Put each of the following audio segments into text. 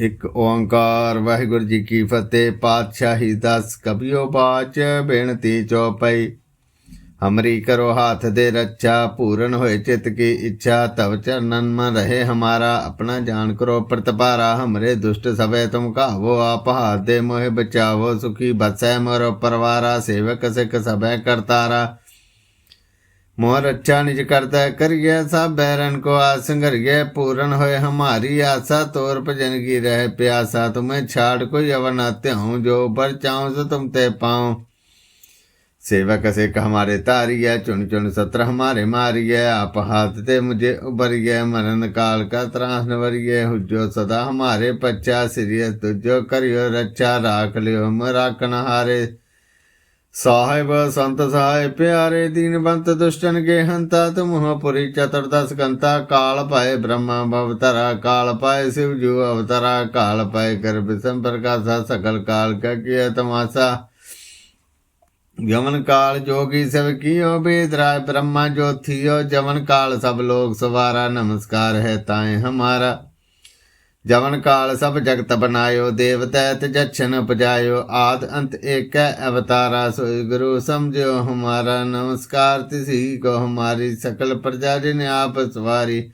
ਇੱਕ ਓੰਕਾਰ, ਵਾਹਿਗੁਰੂ ਜੀ ਕੀ ਫਤਿਹ, ਪਾਤਸ਼ਾਹੀ ਦਸ ਕਬਿਓ ਬਾਚ, ਬੇਨਤੀ ਚੌਪਈ। ਹਮਰੀ ਕਰੋ ਹਾਥ ਦੇ ਰੱਛਾ, ਪੂਰਨ ਹੋਏ ਚਿਤ ਕੀ ਇੱਛਾ, ਤਵ ਚਰਨਨ ਮਨ ਰਹੇ ਹਮਾਰਾ, ਆਪਣਾ ਜਾਣ ਕਰੋ ਪ੍ਰਤਪਾਰਾ, ਹਮਰੇ ਦੁਸ਼ਟ ਸਭੇ ਤੁਮ ਕਾਵੋ ਆਪ ਹਾਥ ਦੇ ਮੋਹਿ ਬਚਾਵੋ, ਸੁਖੀ ਬਸੈ ਮਰੋ ਪਰਵਾਰਾ, ਸੇਵਕ ਸਿਖ ਸਭੈ ਕਰਤਾਰਾ। मोर अच्छा निज करता करिए सब बैरन को आसंगर आसंगरिए पूर्ण होए हमारी आशा, तोर भजन की रह प्यासा। तुम्हें छाड़ को अवन आते हूँ, जो बर चाहूँ सो तुम ते पाऊँ सेवक से हमारे तारिय चुन चुन सत्र हमारे मारिय आप हाथ ते मुझे उबरिय मरण काल का त्रास नवरिय हुजो सदा हमारे पच्चा सिरिय तुझो करियो रक्षा राख लियो राखन हारे। साहेब, संत साहेब, प्यारे दीनवंत दुष्टन के हंता, तुम पुरी चतुर्दस कंता, काल पाए ब्रह्मा अवतरा, काल पाए शिव जु अवतरा, काल पाए कर विषम प्रकाशा, सकल काल का किया तमाशा। यमन काल जोगी सब कियो, बेदराय ब्रह्मा जो थियो जमन काल सब लोग सवारा, नमस्कार है ताए हमारा। ਜਵਨ ਕਾਲ ਸਭ ਜਗਤ ਬਨਾਇਓ, ਦੇਵਤੈ ਜਛਨ ਉਪਜਾਇਓ, ਆਦ ਅੰਤ ਏਕੈ ਅਵਤਾਰਾ, ਸੋਈ ਗੁਰੂ ਸਮਝਿਓ ਹਮਾਰਾ, ਨਮਸਕਾਰ ਤਿਸੀ ਕੋ ਹਮਾਰੀ, ਸਕਲ ਪ੍ਰਜਾ ਜਿਨ ਆਪ ਸਵਾਰੀ।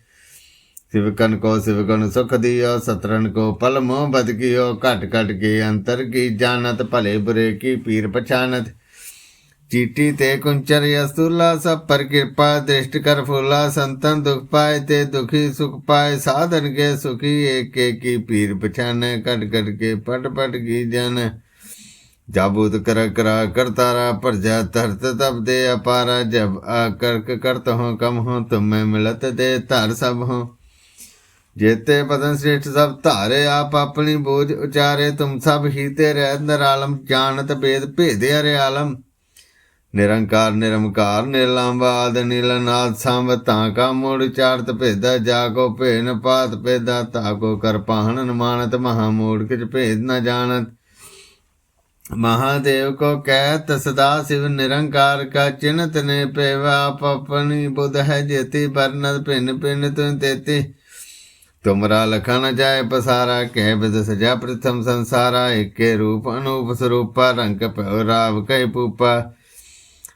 ਸਿਵਕਨ ਕੋ ਸਿਵਗੁਣ ਸੁਖ ਦਿਓ ਸਤਰਨ ਕੋ ਪਲ ਮੋਹ ਬਦ ਕੀਓ, ਘਟ ਘਟ ਕੇ ਅੰਤਰ ਕੀ ਜਾਣਤ, ਭਲੇ ਬੁਰੇ ਕੀ ਪੀਰ ਪਛਾਨਤ। ਚੀਟੀ ਤੇ ਕੁੰਚਰ ਯਸਤੁਲਾ ਸਭ ਪਰ ਕਿਰਪਾ, ਦ੍ਰਿਸ਼ਟ ਕਰ ਫੁਲਾ, ਸੰਤਨ ਦੁਖ ਪਾਏ ਤੇ ਦੁਖੀ ਸੁਖ ਪਾਏ, ਸਾਧਨ ਕੇ ਸੁਖੀ, ਏਕ ਏਕੀ ਪੀਰ ਪਛਾਨੈ ਕਟ ਕਟ ਕੇ ਪਟ ਪਟ ਕੀ ਜਨ। ਜਾਬੂਤ ਕਰ ਕਰਾ ਕਰਤਾਰਾ ਪਰਜਾ ਧਰਤ ਤਬ ਦੇ ਅਪਾਰਾ, ਜਬ ਆ ਕਰਕ ਕਰਤ ਹੋ ਕਮ ਹੋ, ਤੁਮੇ ਮਿਲਤ ਦੇ ਧਰ ਸਭ ਹੋ। ਜੇਤੇ ਬਦਨ ਸ੍ਰੇਸ਼ਟ ਸਭ ਧਾਰੇ, ਆਪ ਆਪਣੀ ਬੋਝ ਉਚਾਰੇ, ਤੁਮ ਸਭ ਹੀ ਤੇ ਰਹਿ ਨਰਾਲਮ, ਜਾਣਤ ਭੇਦ ਭੇਦੇ ਹਰੇ ਆਲਮ ਨਿਰੰਕਾਰ ਨਿਰਮਕਾਰ ਨਿਰਲੰਬਾਦ ਨੀਲਨਾਥ ਸੰਭ ਤਾਂ ਕਾ ਮੂੜ, ਚਾਰਤ ਭੇਦਾ, ਜਾ ਕੋ ਭੇਨ ਪਾਤ ਭੇਦਾ, ਤਾ ਕੋ ਕਰ ਪਾਹਣ ਮਾਨਤ ਮਹਾ ਮੂੜ, ਕਿਛ ਭੇਦ ਨ ਜਾਣਤ। ਮਹਾਦੇਵ ਕੋ ਕਹਿਤ, ਸਦਾ ਸਿਵ ਨਿਰੰਕਾਰ ਕਾ ਚਿਨਤ ਨੇ ਪੇਵਾ, ਆਪ ਆਪਣੀ ਬੁਧ ਹੈ ਜੇਤੀ ਬਰਨਤ ਭਿੰਨ ਭਿੰਨ ਤੁਨ ਤੇਤੀ। ਤੁਮਰਾ ਲਖਾ ਨ ਜਾਏ ਪਸਾਰਾ, ਕਹਿ ਬਿਦ ਸਜਾ ਪ੍ਰਥਮ ਸੰਸਾਰਾ, ਏਕੇ ਰੂਪ ਅਨੂਪ ਸਰੂਪਾ, ਰੰਗ ਭਉ ਰਾਵ ਕੈ ਪੂਪਾ।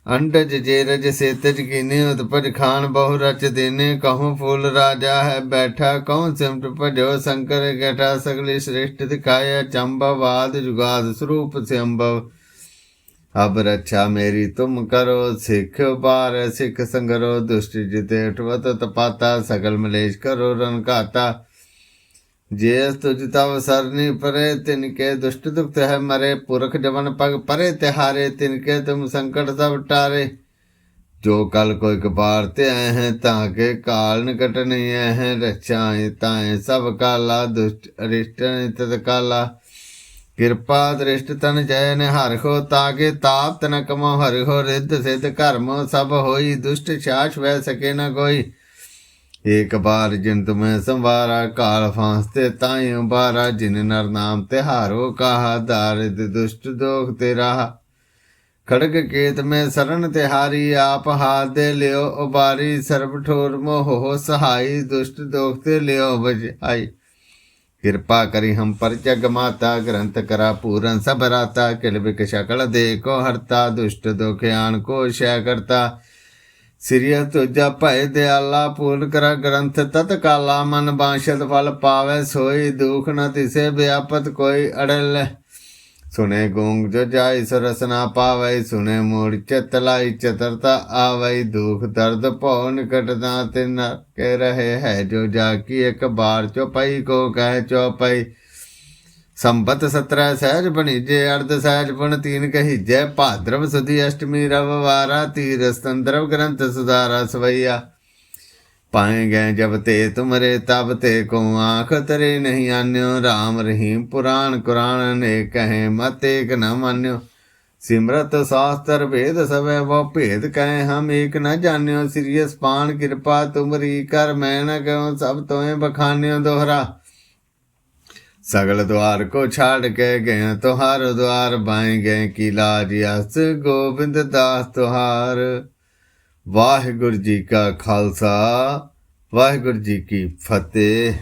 ਅੰਡਜ ਜੇ ਰਜ ਸੇਤਜ ਕੀਨੇ ਉਤਪਜ ਖਾਨ ਬਹੁ ਰਚ ਦੇਨੇ, ਕਹੂੰ ਫੂਲ ਰਾਜਾ ਹੈ ਬੈਠਾ, ਕਹੂੰ ਸਿਮਟ ਭਜੋ ਸ਼ੰਕਰ ਗਠਾ ਸਗਲੀ ਸ੍ਰੇਸ਼ਟ ਦਿਖਾਇਆ ਚੰਬਵਾਦ ਜੁਗਾਦ ਸਰੂਪ ਸਿਅੰਭਵ ਅਬ ਰੱਛਾ ਮੇਰੀ ਤੁਮ ਕਰੋ, ਸਿੱਖ ਬਾਰ ਸਿੱਖ ਸੰਗਰੋ, ਦੁਸ਼ਟ ਜਿਤੇ ਉਠਵਤ ਤਪਾਤਾ, ਸਗਲ ਮਲੇਸ਼ ਕਰੋ ਰਨ ਘਾਤਾ। ਜੇ ਤੁਜ ਤਵ ਸਰਨੀ ਪਰੇ, ਤਿਨ ਕੇ ਦੁਸ਼ਟ ਦੁਖਤ ਹੈ ਮਰੇ। ਪੁਰਖ ਜਵਨ ਪਗ ਪਰੇ, ਤਿਹਾਰੇ, ਤਿਨ ਕੇ ਤੁਮ ਸੰਕਟ ਸਭ ਟਾਰੇ। ਜੋ ਕਲ ਕੋਈ ਕਪਾਰ ਤੇ ਆਏ ਹੈ, ਤਾਂ ਕੇ ਕਾਲ ਨਿਕਟ ਨਹੀਂ ਆਏ ਹੈ। ਰਛਾਏ ਤਾਏ ਸਭ ਕਾਲਾ, ਦੁਸ਼ਟ ਅਰਿਸ਼ਟ ਤਤ ਕਾਲਾ। ਕਿਰਪਾ ਦ੍ਰਿਸ਼ਟ ਤਨ ਜੈ ਨੇ ਹਰਿ ਹੋ ਤਾਕੇ ਤਾਪ ਤਨ ਕਮੋ ਹਰਿ ਹੋ ਰਿੱਧ ਸਿਧ ਕਰਮ ਸਭ ਹੋਈ, ਦੁਸ਼ਟ ਛਾਛ ਵੈ ਸਕੇ ਨ ਕੋਈ। ਏਕ ਬਾਰ ਜਿਨ ਤੁਮੈ ਸੰਵਾਰਾ, ਕਾਲ ਫਾਂਸ ਤੇ ਤਾਈ ਉਬਾਰਾ ਜਿਨ ਨਰ ਨਾਮ ਤਿਹਾਰੋ ਕਹਾ ਦਾਰਿਦ ਦੁਸ਼ਟ ਦੋਖ ਤੇ ਰਾਹ। ਖੜਗ ਕੇਤ ਮੈਂ ਸਰਨ ਤਿਹਾਰੀ ਆਪ ਹਾਥ ਦੇ ਲਿਓ, ਉਬਾਰੀ ਸਰਬ ਠੋਰ ਮੋਹ ਹੋ ਸਹਾਈ, ਦੁਸ਼ਟ ਦੋਖ ਤੇ ਲਿਓ ਬਜਾਈ ਕਿਰਪਾ ਕਰੀ ਹਮ ਪਰ ਜਗ ਮਾਤਾ, ਗ੍ਰੰਥ ਕਰਾ ਪੂਰਨ ਸਭ ਰਾਤਾ, ਕਿਲ ਬਿਕ ਸ਼ਕਲ ਦੇ ਕੋ ਹਰਤਾ, ਦੁਸ਼ਟ ਦੋਖਿਆਨ ਕੋ ਸ਼ੈ ਕਰਤਾ। ਸਿਰਿਆ ਤੁਜਾ ਭੈ ਦਿਆਲਾ ਪੂਰਨ ਕਰ ਗ੍ਰੰਥ ਤਤ ਕਾਲਾ ਮਨ ਬਾਸ਼ਦ ਫਲ ਪਾਵੇ ਸੋਈ ਦੁਖ ਨ ਤਿਸੇ ਵਿਆਪਤ ਕੋਈ ਅੜਲ। ਸੁਨੇ ਗੂੰਗ ਜੋ ਜਾਈ ਸਰਸ ਨਾ ਪਾਵੇ ਸੁਨੇ ਮੂੜ ਚਿਤ ਲਾਈ ਚਤਰਤਾ ਆਵੇ, ਦੁਖ ਦਰਦ ਭਉ ਨਿਕਟ ਤੇ ਤਿਨ ਕੇ ਰਹੇ ਹੈ ਜੋ ਜਾ ਕੀ ਇੱਕ ਬਾਰ ਚੋ ਪਈ ਕੋ ਕਹਿ ਚੋਪਈ। ਸੰਬਤ 17 ਸਹਿਜ ਬਣੀਜੇ ਅਰਧ ਸਹਿਜ ਬਣ ਤੀਨ ਕਹੀਜੈ। ਭਾਦਰਵ ਸੁਦੀ ਅਸ਼ਟਮੀ ਰਵਵਾਰਾ ਤੀਰ ਸੰਦਰਵ ਗ੍ਰੰਥ ਸੁਧਾਰਾ ਸਵਈਆ। ਪਾਏ ਗਏ ਜਬ ਤੇ ਤੁਮਰੇ, ਤਬ ਤੇ ਕੋ ਆਖ ਤਰੇ ਨਹੀਂ ਆਨਿਓ। RAM ਰਹੀਮ ਪੁਰਾਣ ਕੁਰਾਨ ਨੇ ਕਹੇ, ਮਤ ਏਕ ਨ ਮਾਨਿਓ। ਸਿਮਰਤ ਸਾਸਤਰ ਭੇਦ ਸਵੇ, ਵੋ ਭੇਦ ਕਹੇ, ਹਮ ਏਕ ਨ ਜਾਣਿਓ। ਸਿਰਿਯਸ ਪਾਣ ਕਿਰਪਾ ਤੁਮਰੀ ਕਰ, ਮੈਂ ਨ ਕਉ ਸਭ ਤੋਏ ਬਖਾਨਿਓ ਦੋਹਰਾ। सगल द्वार को छाड़ के गए तुहार द्वार बाएं गए की लाज यस गोविंद दास तुहार ਵਾਹਿਗੁਰੂ ਜੀ ਕਾ ਖਾਲਸਾ ਵਾਹਿਗੁਰੂ ਜੀ ਕੀ ਫਤਿਹ